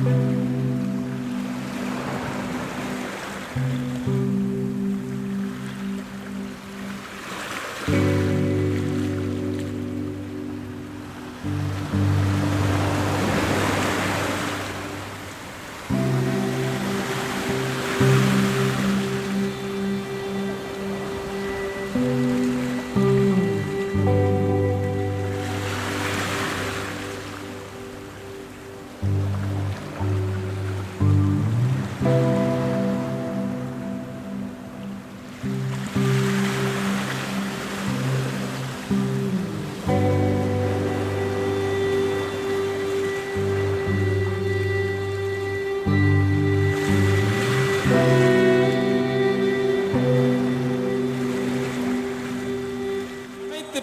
அனைத்து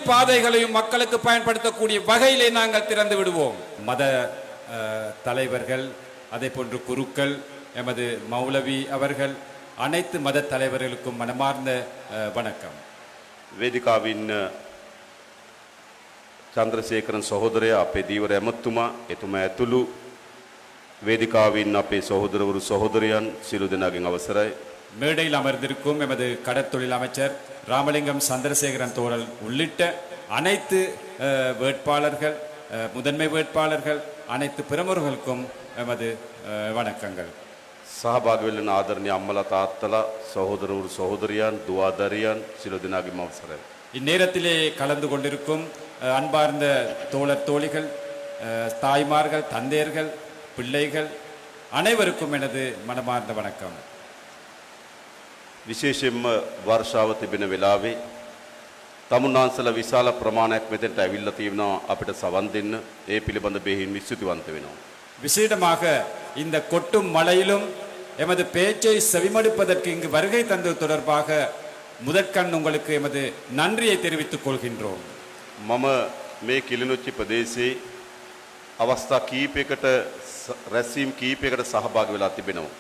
பாதைகளையும் மக்களுக்கு பயன்படுத்தக்கூடிய வகையிலே நாங்கள் திறந்து விடுவோம் மத அஹ், தலைவர்கள் அதே போன்று குருக்கள் எமது மௌலவி அவர்கள் அனைத்து மத தலைவர்களுக்கும் மனமார்ந்த அஹ், வணக்கம் වේදිකාවින්න චන්ද්‍රසේකරන් සහෝදරය අපේ දීවර ඇමත්තුමා එතුමා ඇතුළු වේදිකාවින් අපේ සහෝදරවරු සහෝදරයන් සිලු දෙනාගෙන් අවසරයි. மேடையில் அமர்ந்திருக்கும் எமது கடற்தொழில் அமைச்சர் ராமலிங்கம் சந்திரசேகரன் தோழல் உள்ளிட்ட அனைத்து வேட்பாளர்கள் முதன்மை வேட்பாளர்கள் அனைத்து பிரமுகர்களுக்கும் எமது வணக்கங்கள். ಸಹಭಾಗಿವೆಲ್ಲಿನ ಆದರಣೀಯ ಅಮ್ಮಲ ತಾತ್ತಲ ಸಹೋದರರು சகோதரியான் துவாதரியான் ಸಿಲುದಿನಾಗಿ ಮಾಂಸರ இந்நேரத்திலே கலந்து கொண்டிருக்கும் அன்பார்ந்த தோழர் தோழிகள் தாய்மார்கள் தந்தையர்கள் பிள்ளைகள் அனைவருக்கும் எனது மனமார்ந்த வணக்கம். විශේෂෙන්ම වර්ෂාව තිබෙන වෙලාවේ තමුන්නාන්සල විශාල ප්‍රමාණයක් මෙතෙන්ට ඇවිල්ලා තියෙනවා අපිට සවන් දෙන්න ඒ පිළිබඳ බෙහෙින් විස්තුතිවන්ත වෙනවා. விசேடமாக இந்த கொட்டும் மழையிலும் எமது பேச்சை செவிமடுப்பதற்கு இங்கு வருகை தந்தது தொடர்பாக முதற்கண் உங்களுக்கு எமது நன்றியை தெரிவித்துக் கொள்கின்றோம் මම මේ කිලිනොච්චි ප්‍රදේශයේ අවස්ථා කීපයකට ස- රැස්වීම් කීපයකට සහභාගි වෙලා තිබෙනවා.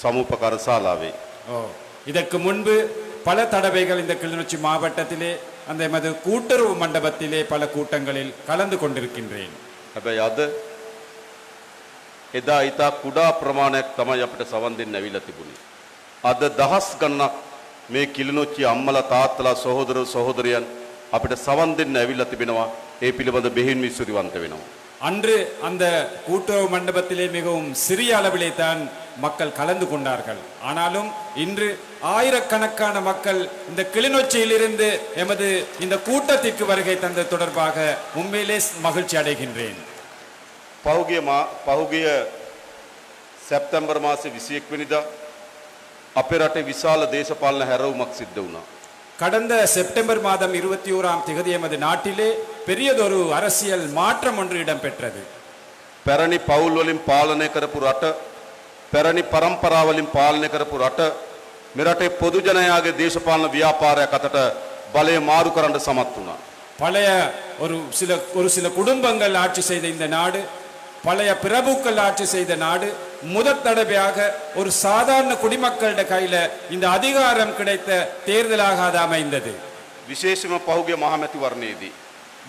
සමූපකර ශාලාවේ. ஓ இதற்கு முன்பு பல தடவைகள் இந்த கிளிநொச்சி மாவட்டத்திலே அந்த எமது கூட்டுறவு மண்டபத்திலே பல கூட்டங்களில் கலந்து கொண்டிருக்கின்றேன் හැබැයි අද එදා ඉතා කුඩා ප්‍රමාණයක් තමයි අපිට සවන් දෙන්න ඇවිල්ලා තිබුණේ. අද දහස් ගණනක් මේ කිලිනොච්චි අම්මලා තාත්තලා සහෝදර සහෝදරයන් අපිට සවන් දෙන්න ඇවිල්ලා තිබෙනවා. ඒ පිළිබඳ බෙහෙන් විශ්වතිවන්ත වෙනවා. அன்று அந்த கூட்டுறவு மண்டபத்திலே மிகவும் சிறிய அளவிலே தான் மக்கள் கலந்து கொண்டார்கள் ஆனாலும் இன்று ஆயிரக்கணக்கான மக்கள் இந்த கிளிநொச்சியிலிருந்து எமது இந்த கூட்டத்திற்கு வருகை தந்தது தொடர்பாக உண்மையிலே மகிழ்ச்சி அடைகின்றேன் පහුගිය මා පහුගිය සැප්තැම්බර් මාසේ 21 වෙනිදා අපේ රටේ විශාල දේශපාලන හැරවුමක් සිද්ධ වුණා. கடந்த செப்டம்பர் மாதம் இருபத்தி ஓராம் திகதி எமது நாட்டிலே பெரியதொரு அரசியல் மாற்றம் ஒன்று இடம்பெற்றது පැරණි පවුල් වලින් පාලනය කරපු රට පැරණි පරම්පරා වලින් පාලනය කරපු රට මෙරටේ පොදු ජනයාගේ දේශපාලන ව්‍යාපාරයක් අතට බලය මාරු කරන්න සමත් වුණා. பழைய ஒரு சில ஒரு சில குடும்பங்கள் ஆட்சி செய்த இந்த நாடு பழைய பிரபுக்கள் ஆட்சி செய்த நாடு முதற் தடவையாக ஒரு சாதாரண குடிமக்களிட கையில இந்த அதிகாரம் கிடைத்த தேர்தலாக அது அமைந்தது විශේෂම පහුගිය මහමැතිවරණයේදී.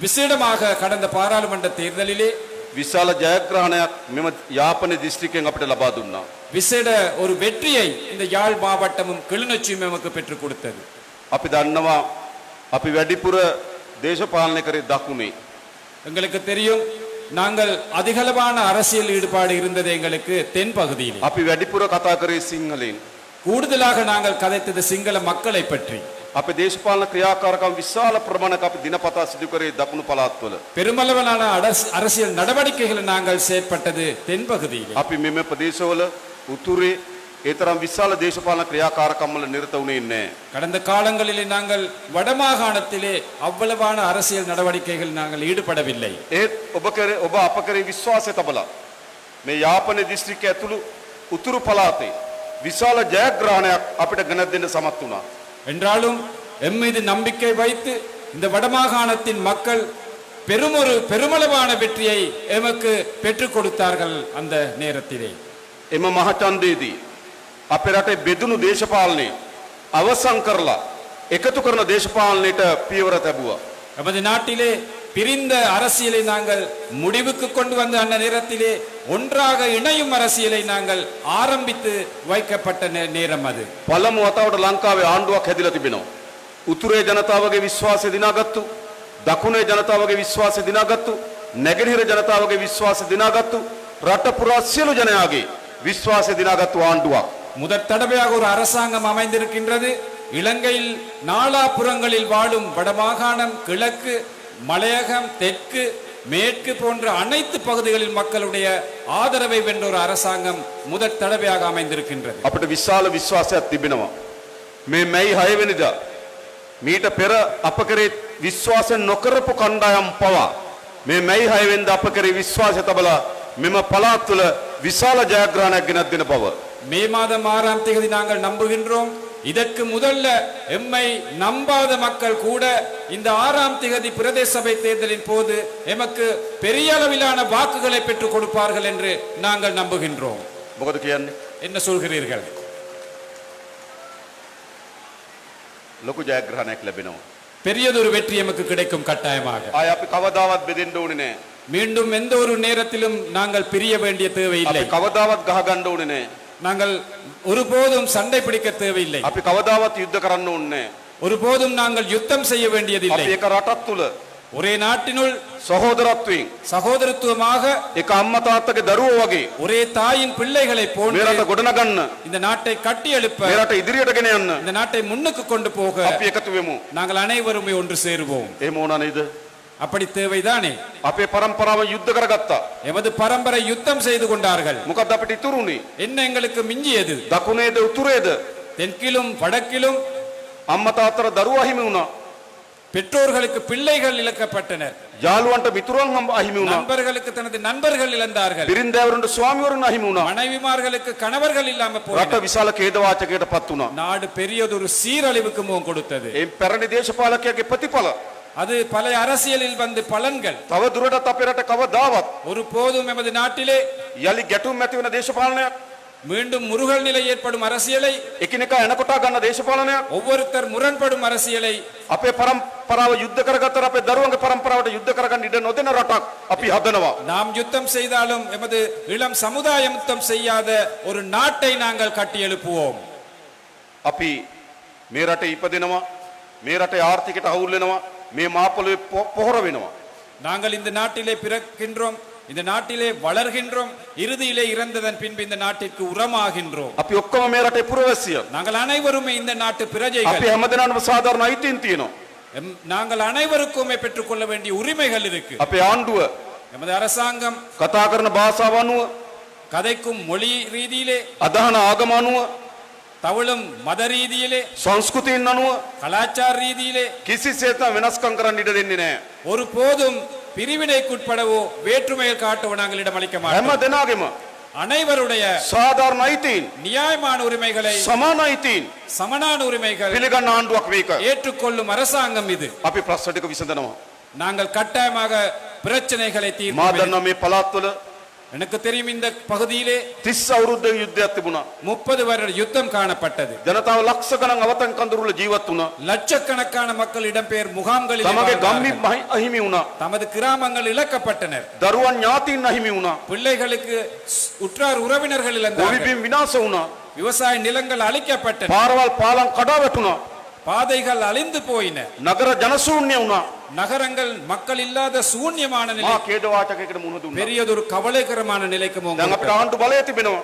விசேடமாக கடந்த பாராளுமன்ற தேர்தலிலே විශාල ජයග්‍රහණයක් මෙම යාපන දිස්ත්‍රිකයෙන් අපිට ලබා දුන්නා. விசேட ஒரு வெற்றியை இந்த யாழ் மாவட்டமும் கிளிநொச்சியும் நமக்கு பெற்றுக் கொடுத்தது අපි දන්නවා අපි වැඩිපුර දේශපාලනය කරේ දකුණේ. எங்களுக்கு தெரியும் நாங்கள் அதிகளவான அரசியல் ஈடுபாடு இருந்தது எங்களுக்கு தென் பகுதியில் අපි වැඩිපුර කතා කරේ සිංහලෙන්. கூடுதலாக நாங்கள் கதைத்தது சிங்கள மக்களை பற்றி අපේ දේශපාලන ක්‍රියාකාරකම් විශාල ප්‍රමාණයක් අපි දිනපතා සිදු කරේ දකුණු පළාත්වල. பெருமளவிலான அரச- அரசியல் நடவடிக்கைகளை நாங்கள் செயற்பட்டது தென் பகுதியில் අපි මෙම ප්‍රදේශවල උතුරේ ඒ තරම් විශාල දේශපාලන ක්‍රියාකාරකම් වල නිරත වුණේ නැහැ. கடந்த காலங்களிலே நாங்கள் வடமாகாணத்திலே அவ்வளவான அரசியல் நடவடிக்கைகள் நாங்கள் ஈடுபடவில்லை ඒත් ඔබ කරේ ඔබ අප කරේ විශ්වාසය තබලා මේ යාපන දිස්ත්‍රික්කය ඇතුළු උතුරු පළාතේ විශාල ජයග්‍රහණයක් අපිට ගෙන දෙන්න සමත් වුණා. என்றாலும் எம் மீது நம்பிக்கை வைத்து இந்த வடமாகாணத்தின் மக்கள் பெருமொரு பெருமளவான வெற்றியை எமக்கு பெற்றுக் கொடுத்தார்கள் அந்த நேரத்திலே එම මහචන්දයේදී අපේ රටේ බෙදුණු දේශපාලනය අවසන් කරලා එකතු කරන දේශපාලනයට පියවර තැබුවා. நமது நாட்டிலே பிரிந்த அரசியலை நாங்கள் முடிவுக்கு கொண்டு வந்த அந்த நேரத்திலே ஒன்றாக இணையும் அரசியலை நாங்கள் ஆரம்பித்து வைக்கப்பட்ட நே- நேரம் அது පළමු වතාවට ලංකාවේ ආණ්ඩුවක් හැදිලා තිබෙනවා. උතුරේ ජනතාවගේ විශ්වාසය දිනාගත්තු, දකුණේ ජනතාවගේ විශ්වාසය දිනාගත්තු, නැගෙනහිර ජනතාවගේ විශ්වාසය දිනාගත්තු, රට පුරා සියලු ජනයාගේ විශ්වාසය දිනාගත්තු ආණ්ඩුවක්. முதற் தடவையாக ஒரு அரசாங்கம் அமைந்திருக்கின்றது இலங்கையில் நாலாபுறங்களில் வாழும் வடமாகாணம் கிழக்கு மலையகம் தெற்கு மேற்கு போன்ற அனைத்து பகுதிகளில் மக்களுடைய ஆதரவை வென்ற ஒரு அரசாங்கம் முதற் தடவையாக அமைந்திருக்கின்றது අපිට විශාල විශ්වාසයක් තිබෙනවා. මේ මැයි හයවෙනිදා මීට පෙර අප කරේ විශ්වාසය නොකරපු කණ්ඩායම් පවා මේ මැයි හයවෙන්ද අප කරේ විශ්වාසය තබලා මෙම පළාත් තුළ විශාල ජයග්‍රහණයක් ගෙනත් දෙන බව. மே மாதம் ஆறாம் தேதி நாங்கள் நம்புகின்றோம் இதற்கு முதல்ல எம்மை நம்பாத மக்கள் கூட இந்த ஆறாம் திகதி பிரதேச சபை தேர்தலின் போது எமக்கு பெரிய அளவிலான வாக்குகளை பெற்றுக் கொடுப்பார்கள் என்று நாங்கள் நம்புகின்றோம் මොකද කියන්නේ? என்ன சொல்கிறீர்கள் ලොකු ජයග්‍රහණයක් ලැබෙනවා. பெரியதொரு வெற்றி எமக்கு கிடைக்கும் கட்டாயமாக ආය අපි කවදාවත් බෙදෙන්න ඕනේ නෑ. மீண்டும் எந்த ஒரு நேரத்திலும் நாங்கள் பிரிய வேண்டிய தேவையில்லை අපි කවදාවත් ගහගන්න ඕනේ නෑ. நாங்கள் ஒருபோதும் சண்டை பிடிக்க தேவையில்லை අපි කවදාවත් යුද්ධ කරන්න ඕනේ නෑ. ஒருபோதும் நாங்கள் யுத்தம் செய்ய வேண்டியதில்லை අපි එක රටක් තුල ஒரே நாட்டினுள் සහෝදරත්වයෙන් சகோதரத்துவமாக එක අම්මා තාත්තගේ දරුවෝ වගේ ஒரே தாயின் பிள்ளைகளை මේ போன்று රට ගොඩනගන්න இந்த நாட்டை கட்டி எழுப்ப මේ රට ඉදිරියට ගෙන යන්න இந்த நாட்டை முன்னுக்கு கொண்டு போக අපි එකතු වෙමු. நாங்கள் அனைவருமே ஒன்று சேருவோம் එහෙම ඕන නේද? அப்படி தேவைதானே අපේ පරම්පරාව යුද්ධ කරගත්තා. எமது பரம்பரை யுத்தம் செய்து கொண்டார்கள் මොකද අපිට ඉතුරුනේ? என்ன எங்களுக்கு மிஞ்சியது දකුණේද උතුරේද? தெற்கிலும் வடக்கிலும் අම්මා තාත්තට දරුවෝ අහිමි වුණා. பெற்றோர்களுக்கு பிள்ளைகள் இழக்கப்பட்டனர் යාළුවන්ට මිතුරන් හම් අහිමි වුණා. நண்பர்களுக்கு தனது நண்பர்கள் இழந்தார்கள் බිරින්දෑවරුන්ට ස්වාමිවරුන් අහිමි වුණා. மனைவிமார்களுக்கு கணவர்கள் இல்லாம රට போயினர் විශාල ඛේදවාචකයකට පත් වුණා. நாடு பெரியதொரு சீரழிவுக்கு முகம் கொடுத்தது ඒ පැරණි දේශපාලකයාගේ ප්‍රතිඵල அது பல அரசியலில் வந்து பலன்கள் තව දුරටත් අපේ රට කවදාවත් ஒரு போதும் எமது நாட்டிலே යලි ගැටුම් ඇති වෙන දේශපාලනයක් மீண்டும் முருகல் நிலை ஏற்படும் அரசியலை එකිනෙකා එනකොටා ගන්න දේශපාලනයක් ஒவ்வொருத்தர் முரண்படும் அரசியலை අපේ පරම්පරාව යුද්ධ කරගත්තර අපේ දරුවන්ගේ පරම්පරාවට යුද්ධ කරගන්න ඉඩ නොදෙන රටක් අපි හදනවා. நாம் யுத்தம் செய்தாலும் எமது இளம் சமுதாயம் யுத்தம் செய்யாத ஒரு நாட்டை நாங்கள் கட்டி எழுப்புவோம் අපි මේ රට ඉපදෙනවා මේ රටේ ආර්ථිකයට අවුල් වෙනවා මේ මාපොළොවේ පො- පොහොර වෙනවා. நாங்கள் இந்த நாட்டிலே பிறக்கின்றோம் இந்த நாட்டிலே வளர்கின்றோம் இறுதியிலே இறந்ததன் பின்பு இந்த நாட்டிற்கு உரமாகின்றோம் අපි ඔක්කොම මේ රටේ පුරවැසියන්. நாங்கள் அனைவருமே இந்த நாட்டு අපි பிரஜைகள் හැමදෙනාටම සාධාරණ අයිතීන් තියෙනවා. எம்- நாங்கள் அனைவருக்குமே பெற்றுக்கொள்ள வேண்டிய உரிமைகள் இருக்கு අපේ ආණ්ඩුව எமது அரசாங்கம் කතා කරන භාෂාව අනුව கதைக்கும் மொழி ரீதியிலே අදහන ආගම අනුව தவழும் மத ரீதியிலே සංස්කෘතියෙන් අනුව கலாச்சார ரீதியிலே කිසිසේත් වෙනස්කම් කරන්න ඉඩ දෙන්නේ නැහැ. ஒரு போதும் பிரிவினைக்குட்படவோ வேற்றுமையில் காட்டவோ நாங்கள் இடமளிக்க හැම மாட்டோம் දෙනාගෙම அனைவருடைய සාධාරණ අයිතීන් நியாயமான உரிமைகளை සමාන අයිතීන් சமனான உரிமைகள் පිළිගන්න ආණ්ඩුවක් මේක. ஏற்றுக்கொள்ளும் அரசாங்கம் இது අපි ප්‍රශ්න ටික විසඳනවා. நாங்கள் கட்டாயமாக பிரச்சனைகளை මා தீர்ப்போம் දන්නවා මේ පළාත් තුළ எனக்கு தெரியும் இந்த பகுதியிலே திஸ் அவருத்த யுத்தத்து திபுனா முப்பது வருட யுத்தம் காணப்பட்டது. ஜனதாவ லட்சக்கணங்க அவத்தன் கந்தருள்ள ஜீவத்துனா லட்சக்கணக்கான மக்கள் இடம்பெயர் முகாம்களில் தமக்கு கம்மி அஹிமி உனா தமது கிராமங்கள் இழக்கப்பட்டனர். தருவன் ஞாத்தின் அஹிமி உனா பிள்ளைகளுக்கு உற்றார் உறவினர்கள் இழந்தார்கள். விநாசம் உனா விவசாய நிலங்கள் அழிக்கப்பட்டன. பார்வால் பாலம் கடாவட்டுனா பாதைகள் அழிந்து போயின. நகர ஜனசூன்யம் உனா நகரங்கள் மக்கள் இல்லாத சூன்யமான நிலை මා කේදවාචකයකට මුහුණ දුන්නා. பெரியதொரு கவலைகரமான நிலைக்கு முகம் දැන් අපිට கொடுத்தது. ආණ්ඩු බලය තිබෙනවා.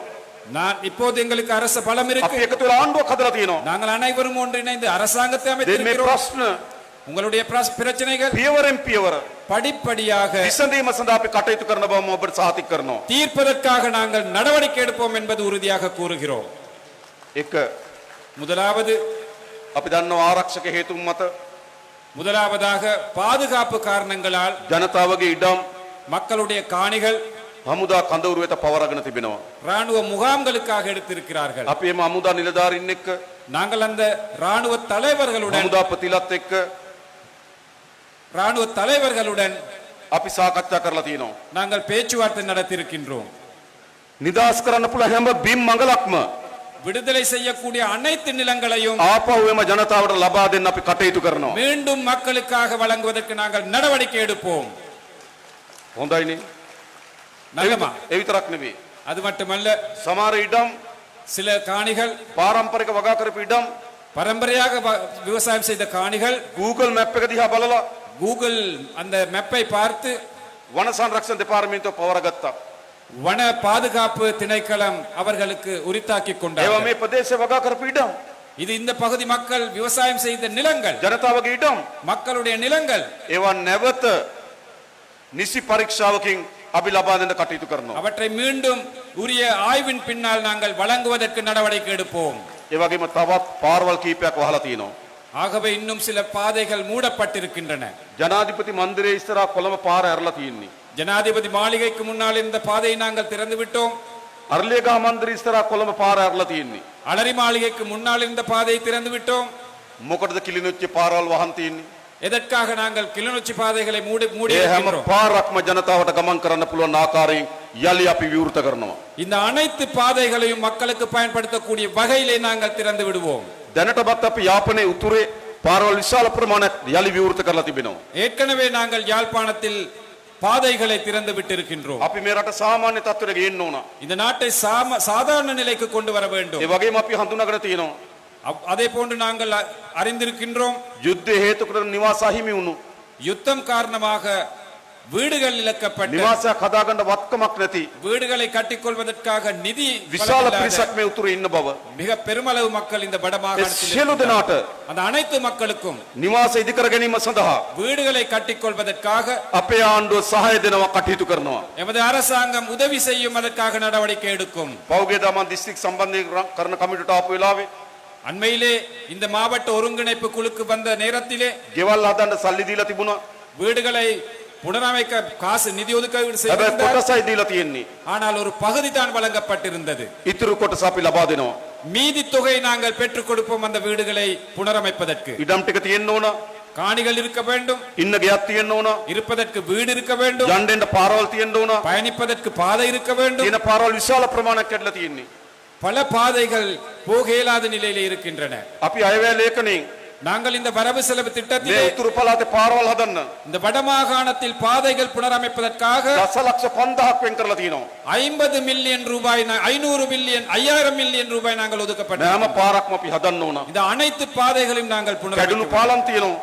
நான் இப்போது எங்களுக்கு அரசு பலம் අපි இருக்கு එකතු වෙලා ආණ්ඩුවක් හදලා තියෙනවා. நாங்கள் அனைவரும் ஒன்றிணைந்து அரசாங்கத்தை දැන් මේ அமைத்திருக்கிறோம் ප්‍රශ්න உங்களுடைய பிரஸ்- பிரச்சனைகள் පියවරෙන් පියවර படிப்படியாக විසඳීම සඳහා අපි කටයුතු කරන බව මම ඔබට සාතික කරනවා. தீர்ப்பதற்காக நாங்கள் நடவடிக்கை எடுப்போம் என்பது உறுதியாக கூறுகிறோம் එක முதலாவது අපි දන්නවා ආරක්ෂක හේතුන් මත முதலாவதாக பாதுகாப்பு காரணங்களால் ජනතාවගේ ඉඩම් மக்களுடைய காணிகள் හමුදා කඳවුරු වෙත පවරගෙන තිබෙනවා. ராணுவ முகாம்களுக்காக எடுத்திருக்கிறார்கள் අපි එම හමුදා නිලධාරීන් එක්ක நாங்கள் அந்த ராணுவ தலைவர்களுடன் හමුදා ප්‍රතිලත් එක්ක ராணுவ தலைவர்களுடன் අපි සාකච්ඡා කරලා තියෙනවා. நாங்கள் பேச்சுவார்த்தை நடத்தியிருக்கின்றோம் නිදහස් කරන්න පුළුවන් හැම බිම් මඟලක්ම விடுதலை செய்யக்கூடிய அனைத்து நிலங்களையும் ආපහු එම ජනතාවට ලබා දෙන්න අපි කටයුතු කරනවා. மீண்டும் மக்களுக்காக வழங்குவதற்கு நாங்கள் நடவடிக்கை எடுப்போம் හොඳයිනේ. நல்லமா ඒ විතරක් නෙවෙයි. அது மட்டுமல்ல සමහර ඉඩම් சில காணிகள் පාරම්පරික වගා කරපු ඉඩම් பரம்பரையாக வ- விவசாயம் செய்த காணிகள் Google map එක දිහා බලලා கூகுள் அந்த மெப்பை பார்த்து වන සංරක්ෂණ දෙපාර්තමේන්තුව පවරගත්තා. வன பாதுகாப்பு திணைக்களம் அவர்களுக்கு உரித்தாக்கி ඒවා கொண்டார் මේ ප්‍රදේශ වගා කරපු ඉඩම්. இது இந்த பகுதி மக்கள் விவசாயம் செய்த நிலங்கள் ජනතාවගේ ඉඩම්. மக்களுடைய நிலங்கள் ඒවා නැවත නිසි පරීක්ෂාවකින් අපි ලබා දෙන්න කටයුතු කරනවා. அவற்றை மீண்டும் உரிய ஆய்வின் பின்னால் நாங்கள் வழங்குவதற்கு நடவடிக்கை எடுப்போம் ඒ වගේම තවත් පාරවල් කීපයක් වහලා තියෙනවා. ஆகவே இன்னும் சில பாதைகள் மூடப்பட்டிருக்கின்றன ජනාධිපති මන්දිරයේ ඉස්සරහා කොළඹ පාර ඇරලා තියෙන්නේ. ஜனாதிபதி மாளிகைக்கு முன்னால் இந்த பாதையை நாங்கள் திறந்து விட்டோம் අරලියගහ මන්දිරය ඉස්සරහා කොළඹ පාර ඇරලා තියෙන්නේ. அலரி மாளிகைக்கு முன்னால் இந்த பாதையை திறந்து விட்டோம் මොකටද කිලිනොච්චි පාරවල් වහන් තියෙන්නේ? எதற்காக நாங்கள் கிளிநொச்சி பாதைகளை மூடி மூடி ඒ හැම இருக்கின்றோம்? පාරක්ම ජනතාවට ගමන් කරන්න පුළුවන් ආකාරයෙන් යලි අපි විවෘත කරනවා. இந்த அனைத்து பாதைகளையும் மக்களுக்கு பயன்படுத்தக்கூடிய வகையிலே நாங்கள் திறந்து விடுவோம் දැනටමත් අපි යාපනයේ උතුරේ පාරවල් විශාල ප්‍රමාණයක් යලි විවෘත කරලා තිබෙනවා. ஏற்கனவே நாங்கள் யாழ்ப்பாணத்தில் பாதைகளை திறந்து விட்டிருக்கின்றோம் අපි මේ රට සාමාන්‍ය තත්ත්වයට ගේන්න ඕන. இந்த நாட்டை சாம சாதாரண நிலைக்கு கொண்டு வர வேண்டும் ඒ වගේම අපි හඳුනාගෙන තියෙනවා. அவ்- அதே போன்று நாங்கள் அ- அறிந்திருக்கின்றோம் යුද්ධය හේතු කරගෙන නිවාස අහිමි වුණු. யுத்தம் காரணமாக வீடுகள் இழக்கப்பட்ட නිවාසයක් හදාගන්න වත්කමක් නැති வீடுகளை கட்டிக்கொள்வதற்காக நிதி විශාල வழங்கில்லாத පිරිසක් මේ උතුරේ ඉන්න බව. மிக பெருமளவு மக்கள் இந்த ඒ வடமாகாணத்தில் සියලු இருக்கின்றார்கள். දෙනාට அந்த அனைத்து மக்களுக்கும் නිවාස ඉදිකර ගැනීම සඳහා வீடுகளை கட்டிக்கொள்வதற்காக අපේ ආණ්ඩුව සහය දෙනවා කටයුතු කරනවා. எமது அரசாங்கம் உதவி செய்யும் அதற்காக நடவடிக்கை எடுக்கும் පෞගේ දමන් දිස්ත්‍රික් සම්බන්ධය කරන කමිටුවට ආපු වෙලාවේ அண்மையிலே இந்த மாவட்ட ஒருங்கிணைப்பு குழுக்கு வந்த நேரத்திலே ගෙවල් හදන්න සල්ලි දීලා තිබුණා. வீடுகளை புனரமைக்க காசு நிதி ஒதுக்கீடு හැබැයි செய்திருந்தார் කොටසයි දීලා තියෙන්නේ. ஆனால் ஒரு பகுதி தான் வழங்கப்பட்டிருந்தது ඉතුරු කොටස අපි ලබා දෙනවා. மீதி தொகை நாங்கள் பெற்றுக் கொடுப்போம் அந்த வீடுகளை புனரமைப்பதற்கு ඉඩම් ටික තියෙන්න ඕන. காணிகள் இருக்க வேண்டும் ඉන්න ගෙයක් තියෙන්න ඕන. இருப்பதற்கு வீடு இருக்க வேண்டும் යන්න එන්න පාරවල් තියෙන්න ඕන. பயணிப்பதற்கு பாதை இருக்க வேண்டும் තියෙන පාරවල් විශාල ප්‍රමාණයක් කැඩලා තියෙන්නේ. பல பாதைகள் போக இயலாத நிலையிலே இருக்கின்றன අපි අයවැය ලේඛනයෙන් நாங்கள் இந்த வரவு செலவு මේ திட்டத்திலே උතුරු පළාතේ පාරවල් හදන්න இந்த வடமாகாணத்தில் பாதைகள் புனரமைப்பதற்காக දසලක්ෂ 5000ක් වෙන් කරලා තියෙනවා. ஐம்பது மில்லியன் ரூபாய் ஐநூறு மில்லியன் ஐயாயிரம் மில்லியன் ரூபாய் நாங்கள் මේ ஒதுக்கப்பட்டோம் හැම පාරක්ම අපි හදන්න ඕන. இந்த அனைத்து பாதைகளையும் நாங்கள் කැඩුණු புனரமைக்க පාලම් තියෙනවා.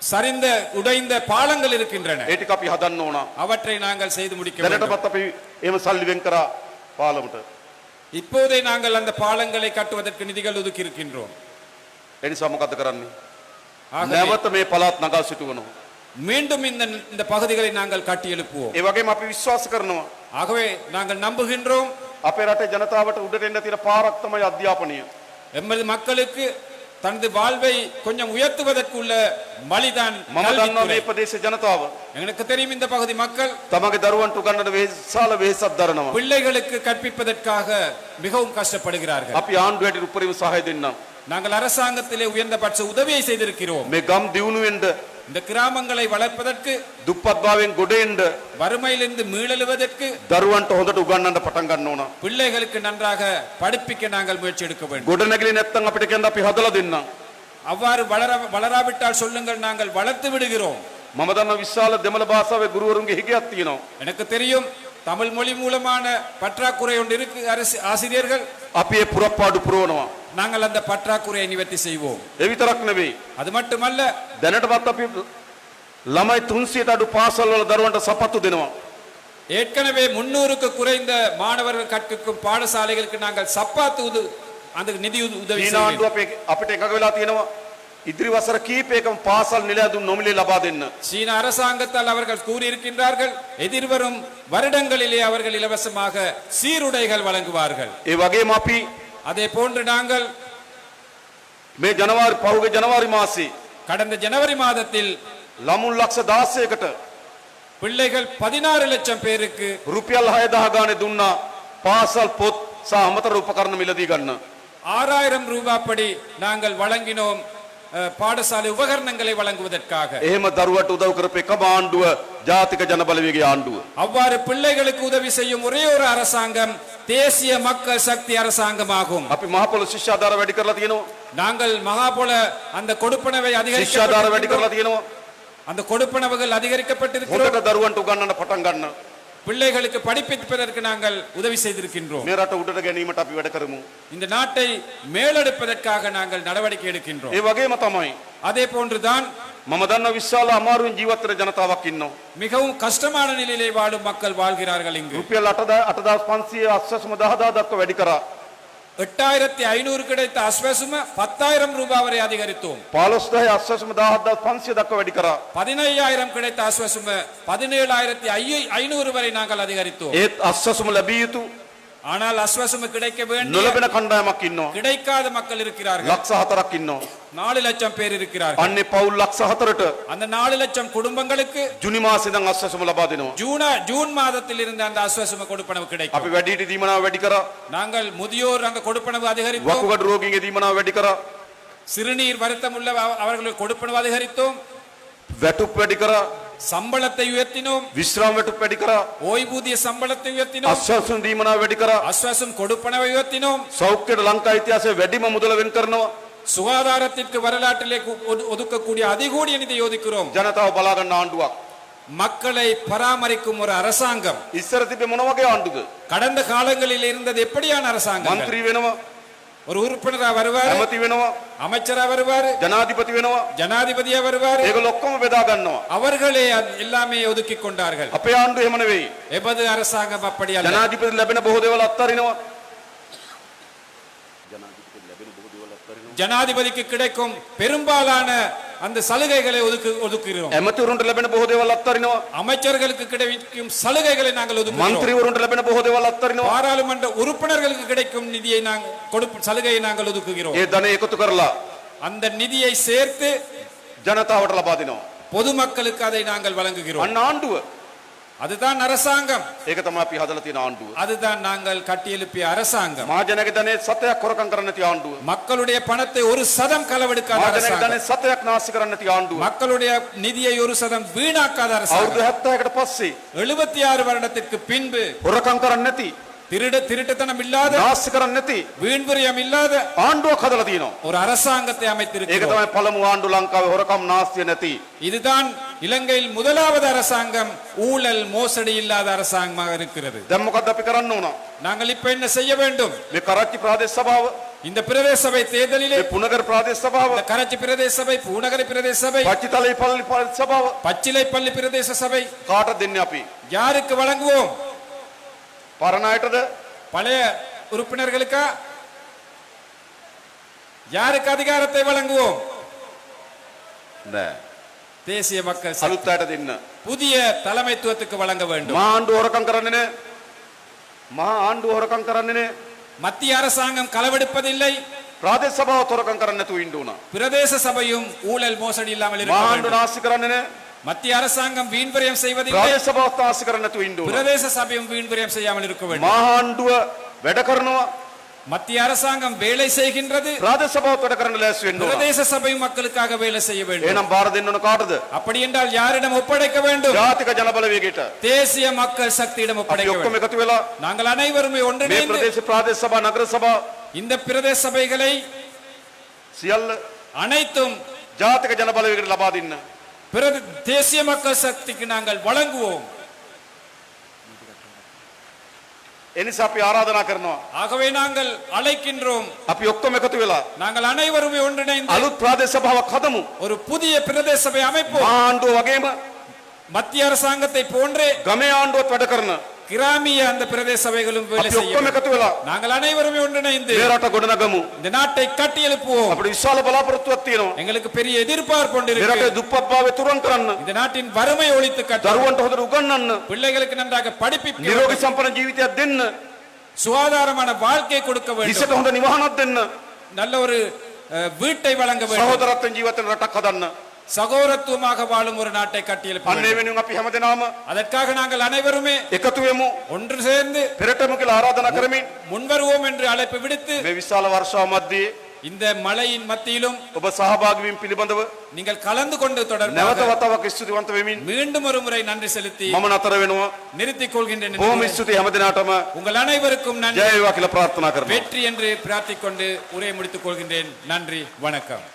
சரிந்த உடைந்த பாலங்கள் இருக்கின்றன ඒ ටික අපි හදන්න ඕන. அவற்றை நாங்கள் செய்து முடிக்க வேண்டும் දැනටමත් අපි එහෙම සල්ලි වෙන් කරා පාලමට. இப்போதே நாங்கள் அந்த பாலங்களை கட்டுவதற்கு நிதிகள் ஒதுக்கி இருக்கின்றோம் ඒ නිසා මොකද කරන්නේ? ஆகவே නැවත මේ පළාත් නගා සිටුවනවා. மீண்டும் இந்த இந்த பகுதிகளை நாங்கள் கட்டி எழுப்புவோம் ඒ වගේම අපි විශ්වාස කරනවා ஆகவே நாங்கள் நம்புகின்றோம் අපේ රටේ ජනතාවට උඩට එන්න තියෙන පාරක් තමයි අධ්‍යාපනය. எமது மக்களுக்கு தனது வாழ்வை கொஞ்சம் உயர்த்துவதற்குள்ள வழிதான் මම දන්නවා கல்வித்துறை. මේ ප්‍රදේශ ජනතාව எனக்கு தெரியும் இந்த பகுதி மக்கள் තමගේ දරුවන්ට උගන්නන විශාල වෙහෙසක් දරනවා. பிள்ளைகளுக்கு கற்பிப்பதற்காக மிகவும் கஷ்டப்படுகிறார்கள் අපි ආණ්ඩුවට උපරිම සහය දෙන්නම්. நாங்கள் அரசாங்கத்திலே உயர்ந்தபட்ச உதவியை செய்திருக்கிறோம் මේ ගම් දියුණු වෙන්න இந்த கிராமங்களை வளர்ப்பதற்கு දුප්පත්භාවයෙන් ගොඩ එන්න வறுமையிலிருந்து மீளெழுவதற்கு දරුවන්ට හොඳට උගන්නන්න පටන් ගන්න ඕන. பிள்ளைகளுக்கு நன்றாக படிப்பிக்க நாங்கள் முயற்சி எடுக்க வேண்டும் ගොඩ නැගිලි නැත්තම් අපිට කියන්න අපි හදලා දෙන්නම්. அவ்வாறு வளர வளராவிட்டால் சொல்லுங்கள் நாங்கள் வளர்த்து விடுகிறோம் මම දන්න විශාල දෙමළ භාෂාවේ ගුරුවරුන්ගේ හිගයක් තියෙනවා. எனக்கு தெரியும் தமிழ் மொழி மூலமான பற்றாக்குறை ஒன்று இருக்கு அரசு ஆசிரியர்கள் අපි ඒ පුරප්පාඩු පුරවනවා. நாங்கள் அந்த பற்றாக்குறையை நிவர்த்தி செய்வோம் ඒ විතරක් නෙවෙයි. அது மட்டுமல்ல දැනටමත් අපි ළමයි 300ට අඩු පාසල් වල දරුවන්ට සපත්තු දෙනවා. ஏற்கனவே முன்னூறுக்கு குறைந்த மாணவர்கள் கற்கும் பாடசாலைகளுக்கு நாங்கள் சப்பாத்து உது அந்த நிதி உத- உதவி චීන செய்கிறோம். ආණ්ඩුව අපේ අපිට එකඟ වෙලා තියෙනවා. ඉදිරි වසර කීපයකම පාසල් නිලැඳුම් නොමිලේ ලබා දෙන්න. சீன அரசாங்கத்தால் அவர்கள் கூறியிருக்கின்றார்கள் எதிர்வரும் வருடங்களிலே அவர்கள் இலவசமாக சீருடைகள் வழங்குவார்கள் ඒ වගේම අපි அதே போன்று நாங்கள் මේ ජනවාරි පහුගිය ජනවාරි මාසේ கடந்த ஜனவரி மாதத்தில் ළමුන් ලක්ෂ 16කට பிள்ளைகள் பதினாறு லட்சம் பேருக்கு රුපියල් 6000 ගානේ දුන්නා පාසල් පොත් සහ අමතර උපකරණ මිලදී ගන්න. ஆறாயிரம் ரூபாய் படி நாங்கள் வழங்கினோம் அஹ், பாடசாலை உபகரணங்களை வழங்குவதற்காக එහෙම දරුවට උදව් කරපු එකම ආණ්ඩුව ජාතික ජනබලවේගයේ ආණ්ඩුව. அவ்வாறு பிள்ளைகளுக்கு உதவி செய்யும் ஒரே ஒரு அரசாங்கம் தேசிய மக்கள் சக்தி அரசாங்கமாகும் අපි මහපොළො ශිෂ්‍යාධාර වැඩි කරලා තියෙනවා. நாங்கள் மகாபோல அந்த கொடுப்பனவை ශිෂ්‍යාධාර වැඩි කරලා அதிகரிக்க තියෙනවා. அந்த கொடுப்பனவுகள் அதிகரிக்கப்பட்டிருக்கிறோம் හොඳට දරුවන්ට උගන්නන්න පටන් ගන්න. பிள்ளைகளுக்கு படிப்பிப்பதற்கு நாங்கள் உதவி செய்திருக்கின்றோம் මේ රට උඩට ගැනීමට අපි වැඩ කරමු. இந்த நாட்டை மேலெடுப்பதற்காக நாங்கள் நடவடிக்கை எடுக்கின்றோம் ඒ වගේම තමයි அதே போன்றுதான் මම දන්න විශාල අමාරුවෙන් ජීවත් වෙන ජනතාවක් ඉන්නවා. மிகவும் கஷ்டமான நிலையிலே வாழும் மக்கள் வாழ்கிறார்கள் இங்கு රුපියල් 8500 අස්වැසුම 10000 දක්වා වැඩි කරා. എട്ടായിരത്തി ഐനൂറ് കിടത്ത അശ്വസുമ പത്തായിരം രൂപ വരെ അധികരിത്തു പാലസ്തായ അശ്വസുമ ദാഹദ ഫൻസി ദക്ക വെടിക്കറ പതിനയ്യായിരം കിടത്ത അശ്വസുമ പതിനേഴായിരത്തി ഐ ഐനൂറ് വരെ ഞങ്ങൾ അധികരിത്തു അശ്വസുമ ലഭിയത്തു ஆனால் அஸ்வசும கிடைக்க வேண்டிய නොලබෙන කණ්ඩායමක් ඉන්නවා. கிடைக்காத மக்கள் இருக்கிறார்கள் ලක්ෂ හතරක් ඉන්නවා. நாலு லட்சம் பேர் இருக்கிறார்கள் අන්නේ පවුල් ලක්ෂ හතරට அந்த நாலு லட்சம் குடும்பங்களுக்கு ජුනි මාසේ ඉඳන් අස්වැසුම ලබා දෙනවා. ஜூனா ஜூன் மாதத்தில் இருந்து அந்த அஸ்வசும கொடுப்பனவு கிடைக்கும் අපි වැඩිහිටි දීමනාව වැඩි කරා. நாங்கள் முதியோர் அங்க கொடுப்பனவு அதிகரித்தோம் වකුගඩු රෝගීන්ගේ දීමනාව වැඩි කරා. சிறுநீர் வருத்தம் உள்ள அவ- அவர்களுக்கு கொடுப்பனவு அதிகரித்தோம் වැටුප් වැඩි කරා. சம்பளத்தை உயர்த்தினோம். വിശ്രാമത്തെ വെടിക്കറ ஓய்வூதிய சம்பளத்தை ഉയർത്തിനു അശ്വാസം ദീമന வெடிக்கிறா. അശ്വാസം கொடுப்பனவை உயர்த்தினோம். സൗഖ്യ லங்கா இத்தியாச வெடிம മുതല വെൻകരണോ சுகாதாரத்திற்கு வரலாற்றிலே ஒதுக்கக்கூடிய அதிகூடிய நிதி ஒதுக்கிறோம் ஜனதா பலாகண்ட ஆண்டுவா. மக்களை பராமரிக்கும் ஒரு அரசாங்கம். இஸ்ரத்திப்பு முனவகை ஆண்டுது. கடந்த காலங்களில் இருந்தது எப்படியான அரசாங்கம் மந்திரி வேணுமா? ஒரு உறுப்பினரா வருவாரு ඇමති වෙනවා, அமைச்சரா வருவாரு ජනාධිපති වෙනවා. ஜனாதிபதியா வருவாரு ඒගොල්ලෝ ඔක්කොම බෙදා ගන්නවා. அவர்களே அது எல்லாமே ஒதுக்கி கொண்டார்கள் අපේ ආණ්ඩුව එහෙම නෙවෙයි. எமது அரசாங்கம் அப்படி அல்ல ජනාධිපති ලැබෙන බොහෝ දේවල් අත්හරිනවා. ஜனாதிபதிக்கு கிடைக்கும் பெரும்பாலான அந்த சலுகைகளை ஒதுக்கு ஒதுக்குகிறோம் ඇමතිවරුන්ට ලැබෙන බොහෝ දේවල් අත්හරිනවා. அமைச்சர்களுக்கு கிடைக்கும் சலுகைகளை நாங்கள் ஒதுக்குகிறோம் මන්ත්‍රීවරුන්ට ලැබෙන බොහෝ දේවල් අත්හරිනවා. பாராளுமன்ற உறுப்பினர்களுக்கு கிடைக்கும் நிதியை நாங்கள் கொடுப்பு சலுகையை நாங்கள் ஒதுக்குகிறோம் ඒ ධනෙ එකතු කරලා அந்த நிதியை சேர்த்து ජනතාවට ලබා දෙනවා. பொதுமக்களுக்கு அதை நாங்கள் வழங்குகிறோம் අන්න ආණ්ඩුව. அதுதான் அரசாங்கம் ඒක තමයි අපි හදලා තියෙන ආණ්ඩුව. அதுதான் நாங்கள் கட்டியெழுப்பிய அரசாங்கம் මහජනක ධනෙ සතයක් හොරකම් කරන්න නැති ආණ්ඩුව. மக்களுடைய பணத்தை ஒரு சதம் களவெடுக்காத මහජනක அரசாங்கம் ධනෙ සතයක් නාස්ති කරන්න නැති ආණ්ඩුව. மக்களுடைய நிதியை ஒரு சதம் வீணாக்காத අවුරුදු அரசாங்கம் 70කට පස්සේ எழுபத்தி ஆறு வருடத்திற்கு பின்பு හොරකම් කරන්න නැති, திருட திருட்டுத்தனம் இல்லாத නාස්ති කරන්න නැති வீண்விரியம் இல்லாத ආණ්ඩුවක් හදලා තියෙනවා. ஒரு அரசாங்கத்தை ඒක அமைத்திருக்கிறோம் තමයි පළමු ආණ්ඩුව ලංකාවේ හොරකම් නාස්තිය නැති. இதுதான் இலங்கையில் முதலாவது அரசாங்கம் ஊழல் மோசடி இல்லாத அரசாங்கமாக இருக்கிறது දැන් මොකද්ද අපි කරන්න ඕන? நாங்கள் இப்ப என்ன செய்ய வேண்டும் මේ කරච්චි ප්‍රාදේශ සභාව, இந்த பிரதேச சபை தேர்தலிலே මේ පුනගර ප්‍රාදේශ සභාව, இந்த கரச்சி பிரதேச சபை பூநகரி பிரதேச சபை පච්චිතලේ පල්ලි ප්‍රාදේශ සභාව பச்சிலைப்பள்ளி பிரதேச சபை කාටද දෙන්නේ අපි? யாருக்கு வழங்குவோம் பாராயணாயிட்டது பழைய உறுப்பினர்களுக்கு? யாருக்கு அதிகாரத்தை வழங்குவோம்? இந்த தேசிய மக்கள் சலுத்தாட்டது என்ன புதிய தலைமைத்துவத்துக்கு வழங்க வேண்டும். ஆண்டு உறக்கம் கரண்ணு மா ஆண்டு உறக்கம் கரண்ணு மத்திய அரசாங்கம் களவெடுப்பதில்லை. பிரதேச சபா துறக்கம் கரண்ணு தூயிண்டுனா பிரதேச சபையும் ஊழல் மோசடி இல்லாமல் மாண்டு நாசிக்கிறன்னு ආණ්ඩුව வேண்டும். නාස්ති කරන්නේ නෑ. மத்திய அரசாங்கம் வீண்விரயம் செய்வதில்லை ප්‍රාදේශ සභාව නාස්ති කරන්නේ නැතුව ඉන්න ඕන. பிரதேச சபையும் வீண்விரயம் செய்யாமல் இருக்க வேண்டும் මහා ආණ්ඩුව වැඩ කරනවා. மத்திய அரசாங்கம் வேலை செய்கின்றது ප්‍රාදේශ සභාවත් වැඩ කරන්න ලෑස්ති වෙන්න ඕන. பிரதேச சபை மக்களுக்காக வேலை செய்ய வேண்டும் එහෙනම් බාර දෙන්න ඕන කාටද? அப்படி என்றால் யாரிடம் ஒப்படைக்க வேண்டும் ජාතික ජනබලවේගයට. தேசிய மக்கள் சக்தியிடம் අපි ஒப்படைக்க ඔක්කොම வேண்டும் එකතු වෙලා நாங்கள் அனைவருமே මේ ஒன்றிணைந்து ප්‍රදේශ ප්‍රාදේශ සභා නගර සභා இந்த பிரதேச சபைகளை සියල්ල அனைத்தும் ජාතික ජනබලවේගයට ලබා දෙන්න. பிரத- தேசிய மக்கள் சக்திக்கு நாங்கள் வழங்குவோம் එනිසා අපි ආරාධනා කරනවා. ஆகவே நாங்கள் அழைக்கின்றோம் අපි ඔක්කොම එකතු වෙලා நாங்கள் அனைவருமே ஒன்றிணைந்து අලුත් ප්‍රාදේශ සභාවක් හදමු. ஒரு புதிய பிரதேச சபை அமைப்போம் මහා ආණ්ඩුව වගේම மத்திய அரசாங்கத்தை போன்றே ගමේ ආණ්ඩුවත් වැඩ කරන கிராமிய அந்த பிரதேச சபைகளும் வேலை நாங்கள் அனைவருமே ஒன்றிணைந்து வேறாட்ட குணநகமு இந்த நாட்டை கட்டி எழுப்புவோம். அப்படி விசால பலாபரத்துவத்தினோம் எங்களுக்கு பெரிய எதிர்பார்ப்பு ஒன்று துப்பப்பாவை துறங்கறன்னு இந்த நாட்டின் வறுமை ஒழித்து கட்ட தருவன்ட ஹோதர் உகண்ணன்னு பிள்ளைகளுக்கு நன்றாக படிப்பிக்க நிரோகி சம்பளம் ஜீவிதத்தை தென்னு சுகாதாரமான வாழ்க்கை கொடுக்க வேண்டும். இசட்ட நிவாரணம் தென்னு நல்ல ஒரு வீட்டை வழங்க வேண்டும். சகோதரத்தின் ஜீவத்தில் ரட்டக்கதன்னு சகோதரத்துவமாக வாழும் ஒரு நாட்டை கட்டி எழுப்ப අන්න ඒ வேண்டும். වෙනුවෙන් අපි හැමදෙනාම அதற்காக நாங்கள் அனைவருமே එකතු වෙමු. ஒன்று சேர்ந்து පෙරටම කියලා ආරාධනා කරමින් முன்வருவோம் என்று அழைப்பு விடுத்து මේ විශාල වර්ෂාව මැද්දේ இந்த மழையின் மத்தியிலும் ඔබ සහභාගී වීම පිළිබඳව நீங்கள் கலந்து கொண்டு නැවත தொடர்பாக වතාවක් ස්තුතිවන්ත වෙමින් மீண்டும் ஒரு முறை நன்றி செலுத்தி මම නතර වෙනවා நிறுத்திக் கொள்கின்றேன் බොහොම என்று ස්තුතියි හැම දිනාටම உங்கள் அனைவருக்கும் நன்றி ජය වේවා කියලා ප්‍රාර්ථනා කරනවා வெற்றி என்று பிரார்த்திக் கொண்டு உரையை முடித்துக் கொள்கின்றேன் நன்றி வணக்கம்